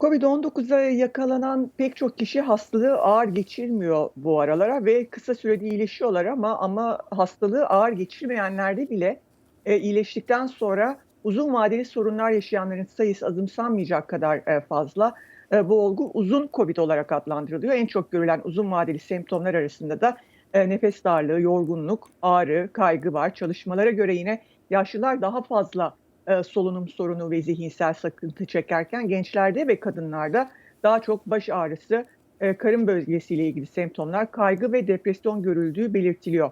Covid-19'a yakalanan pek çok kişi hastalığı ağır geçirmiyor bu aralara ve kısa sürede iyileşiyorlar ama ama hastalığı ağır geçirmeyenlerde bile e, iyileştikten sonra uzun vadeli sorunlar yaşayanların sayısı azımsanmayacak kadar e, fazla. E, bu olgu uzun Covid olarak adlandırılıyor. En çok görülen uzun vadeli semptomlar arasında da e, nefes darlığı, yorgunluk, ağrı, kaygı var. Çalışmalara göre yine yaşlılar daha fazla e, solunum sorunu ve zihinsel sıkıntı çekerken gençlerde ve kadınlarda daha çok baş ağrısı, e, karın bölgesiyle ilgili semptomlar, kaygı ve depresyon görüldüğü belirtiliyor.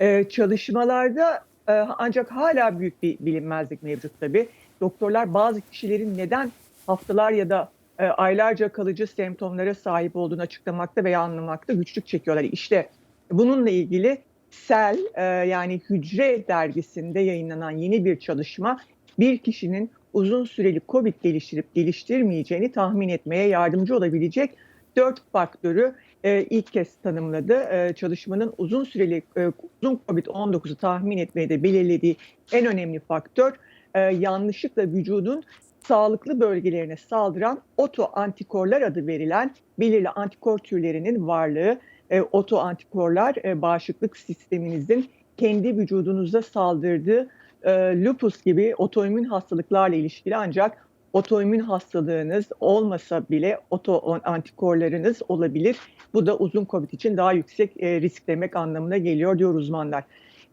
E, çalışmalarda e, ancak hala büyük bir bilinmezlik mevcut tabii. Doktorlar bazı kişilerin neden haftalar ya da e, aylarca kalıcı semptomlara sahip olduğunu açıklamakta veya anlamakta güçlük çekiyorlar. İşte bununla ilgili Cell e, yani Hücre dergisinde yayınlanan yeni bir çalışma bir kişinin uzun süreli COVID geliştirip geliştirmeyeceğini tahmin etmeye yardımcı olabilecek dört faktörü e, ilk kez tanımladı. E, çalışmanın uzun süreli e, uzun COVID-19'u tahmin etmeye de belirlediği en önemli faktör yanlışlıkla vücudun sağlıklı bölgelerine saldıran oto antikorlar adı verilen belirli antikor türlerinin varlığı. E, oto antikorlar e, bağışıklık sisteminizin kendi vücudunuza saldırdığı e, lupus gibi otoimmün hastalıklarla ilişkili ancak otoimmün hastalığınız olmasa bile oto antikorlarınız olabilir. Bu da uzun COVID için daha yüksek e, risk demek anlamına geliyor diyor uzmanlar.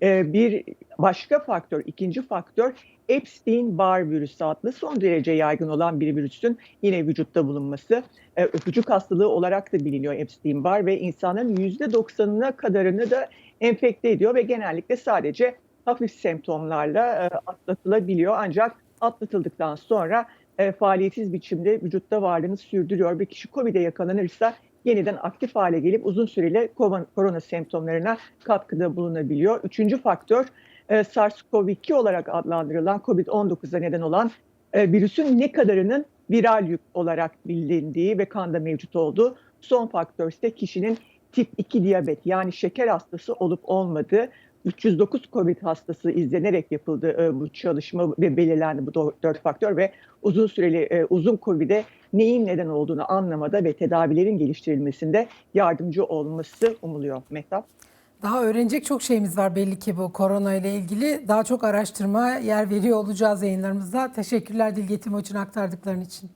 E, bir başka faktör, ikinci faktör Epstein-Barr virüsü adlı son derece yaygın olan bir virüsün yine vücutta bulunması. E, öpücük hastalığı olarak da biliniyor Epstein-Barr ve insanların %90'ına kadarını da enfekte ediyor ve genellikle sadece hafif semptomlarla e, atlatılabiliyor. Ancak atlatıldıktan sonra e, faaliyetsiz biçimde vücutta varlığını sürdürüyor. Bir kişi COVID'e yakalanırsa yeniden aktif hale gelip uzun süreli korona semptomlarına katkıda bulunabiliyor. Üçüncü faktör e, SARS-CoV-2 olarak adlandırılan COVID-19'a neden olan virüsün ne kadarının viral yük olarak bilindiği ve kanda mevcut olduğu. Son faktör ise kişinin tip 2 diyabet yani şeker hastası olup olmadığı. 309 COVID hastası izlenerek yapıldı e, bu çalışma ve belirlendi bu dört faktör ve uzun süreli e, uzun COVID'e neyin neden olduğunu anlamada ve tedavilerin geliştirilmesinde yardımcı olması umuluyor Mehtap. Daha öğrenecek çok şeyimiz var belli ki bu korona ile ilgili. Daha çok araştırma yer veriyor olacağız yayınlarımızda. Teşekkürler Dilgetim için aktardıkların için.